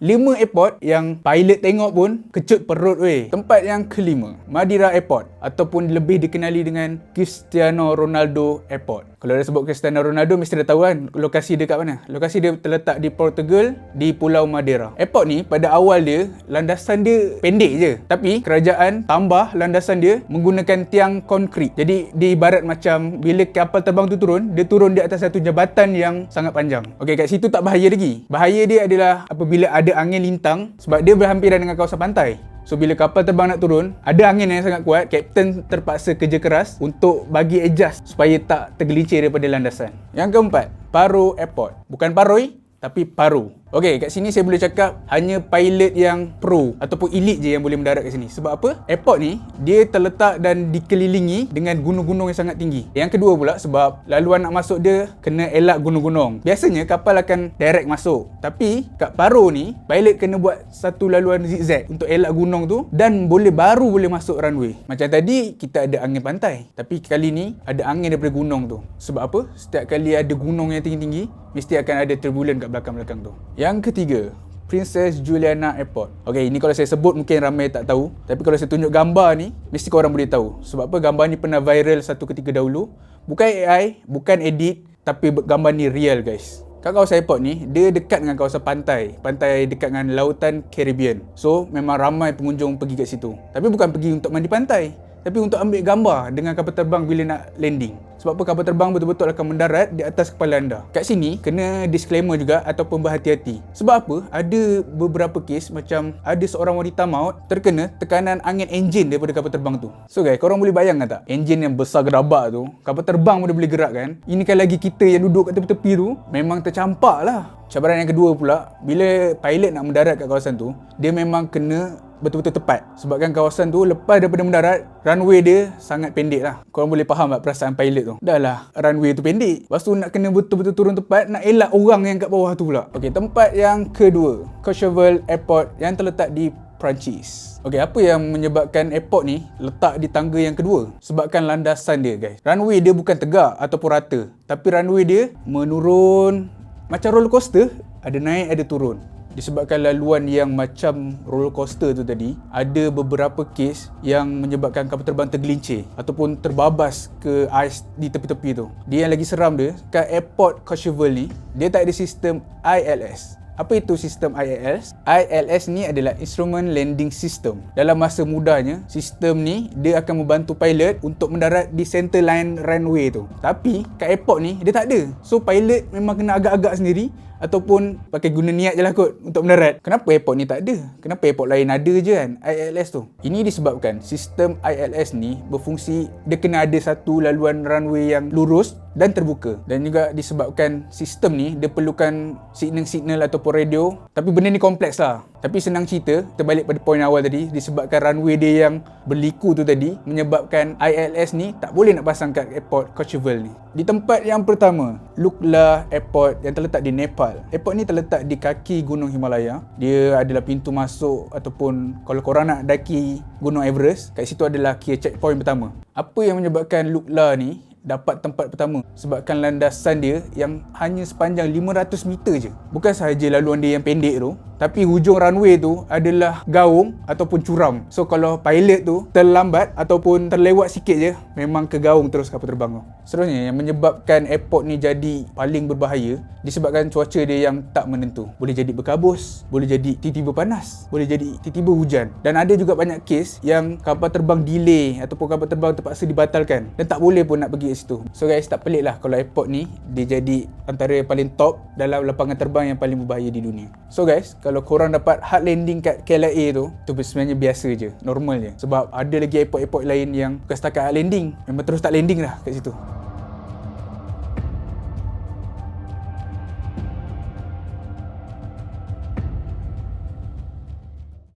Lima airport yang pilot tengok pun kecut perut weh. Tempat yang kelima, Madeira Airport ataupun lebih dikenali dengan Cristiano Ronaldo Airport. Kalau dah sebut Cristiano Ronaldo mesti dah tahu kan lokasi dia kat mana. Lokasi dia terletak di Portugal di Pulau Madeira. Airport ni pada awal dia landasan dia pendek je. Tapi kerajaan tambah landasan dia menggunakan tiang konkrit. Jadi di ibarat macam bila kapal terbang tu turun, dia turun di atas satu jabatan yang sangat panjang. Okey kat situ tak bahaya lagi. Bahaya dia adalah apabila ada angin lintang sebab dia berhampiran dengan kawasan pantai. So bila kapal terbang nak turun, ada angin yang sangat kuat, kapten terpaksa kerja keras untuk bagi adjust supaya tak tergelincir daripada landasan. Yang keempat, Paro Airport. Bukan Paroi, tapi Paro. Okey, kat sini saya boleh cakap hanya pilot yang pro ataupun elite je yang boleh mendarat kat sini. Sebab apa? Airport ni dia terletak dan dikelilingi dengan gunung-gunung yang sangat tinggi. Yang kedua pula sebab laluan nak masuk dia kena elak gunung-gunung. Biasanya kapal akan direct masuk. Tapi kat Paro ni pilot kena buat satu laluan zigzag untuk elak gunung tu dan boleh baru boleh masuk runway. Macam tadi kita ada angin pantai, tapi kali ni ada angin daripada gunung tu. Sebab apa? Setiap kali ada gunung yang tinggi-tinggi, mesti akan ada turbulent kat belakang-belakang tu. Yang ketiga, Princess Juliana Airport. Okay, ini kalau saya sebut mungkin ramai tak tahu. Tapi kalau saya tunjuk gambar ni, mesti korang boleh tahu. Sebab apa? Gambar ni pernah viral satu ketika dahulu. Bukan AI, bukan edit, tapi gambar ni real guys. Kat kawasan airport ni, dia dekat dengan kawasan pantai. Pantai dekat dengan lautan Caribbean. So, memang ramai pengunjung pergi kat situ. Tapi bukan pergi untuk mandi pantai. Tapi untuk ambil gambar dengan kapal terbang bila nak landing. Sebab apa kapal terbang betul-betul akan mendarat di atas kepala anda. Kat sini kena disclaimer juga ataupun berhati-hati. Sebab apa? Ada beberapa kes macam ada seorang wanita maut terkena tekanan angin enjin daripada kapal terbang tu. So guys, korang boleh bayangkan tak? Enjin yang besar gerabak tu, kapal terbang pun boleh gerak kan? Ini kan lagi kita yang duduk kat tepi-tepi tu, memang tercampak lah. Cabaran yang kedua pula, bila pilot nak mendarat kat kawasan tu, dia memang kena betul-betul tepat. Sebabkan kawasan tu lepas daripada mendarat, runway dia sangat pendek lah. Korang boleh faham tak perasaan pilot tu? Dah lah, runway tu pendek. Lepas tu nak kena betul-betul turun tepat, nak elak orang yang kat bawah tu pula. Okey, tempat yang kedua, Courchevel Airport yang terletak di Perancis. Okey, apa yang menyebabkan airport ni letak di tangga yang kedua? Sebabkan landasan dia, guys. Runway dia bukan tegak ataupun rata. Tapi runway dia menurun macam roller coaster, ada naik, ada turun. Disebabkan laluan yang macam roller coaster tu tadi ada beberapa kes yang menyebabkan kapal terbang tergelincir ataupun terbabas ke ais di tepi-tepi tu. Dia yang lagi seram dia kat airport ni dia tak ada sistem ILS apa itu sistem ILS? ILS ni adalah Instrument Landing System. Dalam masa mudahnya, sistem ni dia akan membantu pilot untuk mendarat di center line runway tu. Tapi kat airport ni dia tak ada. So pilot memang kena agak-agak sendiri ataupun pakai guna niat je lah kot untuk mendarat. Kenapa airport ni tak ada? Kenapa airport lain ada je kan ILS tu? Ini disebabkan sistem ILS ni berfungsi dia kena ada satu laluan runway yang lurus dan terbuka dan juga disebabkan sistem ni dia perlukan signal-signal ataupun radio tapi benda ni kompleks lah tapi senang cerita, terbalik pada poin awal tadi, disebabkan runway dia yang berliku tu tadi, menyebabkan ILS ni tak boleh nak pasang kat airport Courchevel ni. Di tempat yang pertama, Lukla Airport yang terletak di Nepal. Airport ni terletak di kaki Gunung Himalaya. Dia adalah pintu masuk ataupun kalau korang nak daki Gunung Everest, kat situ adalah key checkpoint pertama. Apa yang menyebabkan Lukla ni dapat tempat pertama sebabkan landasan dia yang hanya sepanjang 500 meter je. Bukan sahaja laluan dia yang pendek tu, tapi hujung runway tu adalah gaung ataupun curam. So kalau pilot tu terlambat ataupun terlewat sikit je, memang ke gaung terus kapal terbang tu. Seterusnya yang menyebabkan airport ni jadi paling berbahaya disebabkan cuaca dia yang tak menentu. Boleh jadi berkabus, boleh jadi tiba-tiba panas, boleh jadi tiba-tiba hujan. Dan ada juga banyak kes yang kapal terbang delay ataupun kapal terbang terpaksa dibatalkan dan tak boleh pun nak pergi kat situ. So guys, tak pelik lah kalau airport ni dia jadi antara yang paling top dalam lapangan terbang yang paling berbahaya di dunia. So guys, kalau korang dapat hard landing kat KLIA tu tu sebenarnya biasa je normal je. Sebab ada lagi airport-airport lain yang bukan setakat hard landing memang terus tak landing lah kat situ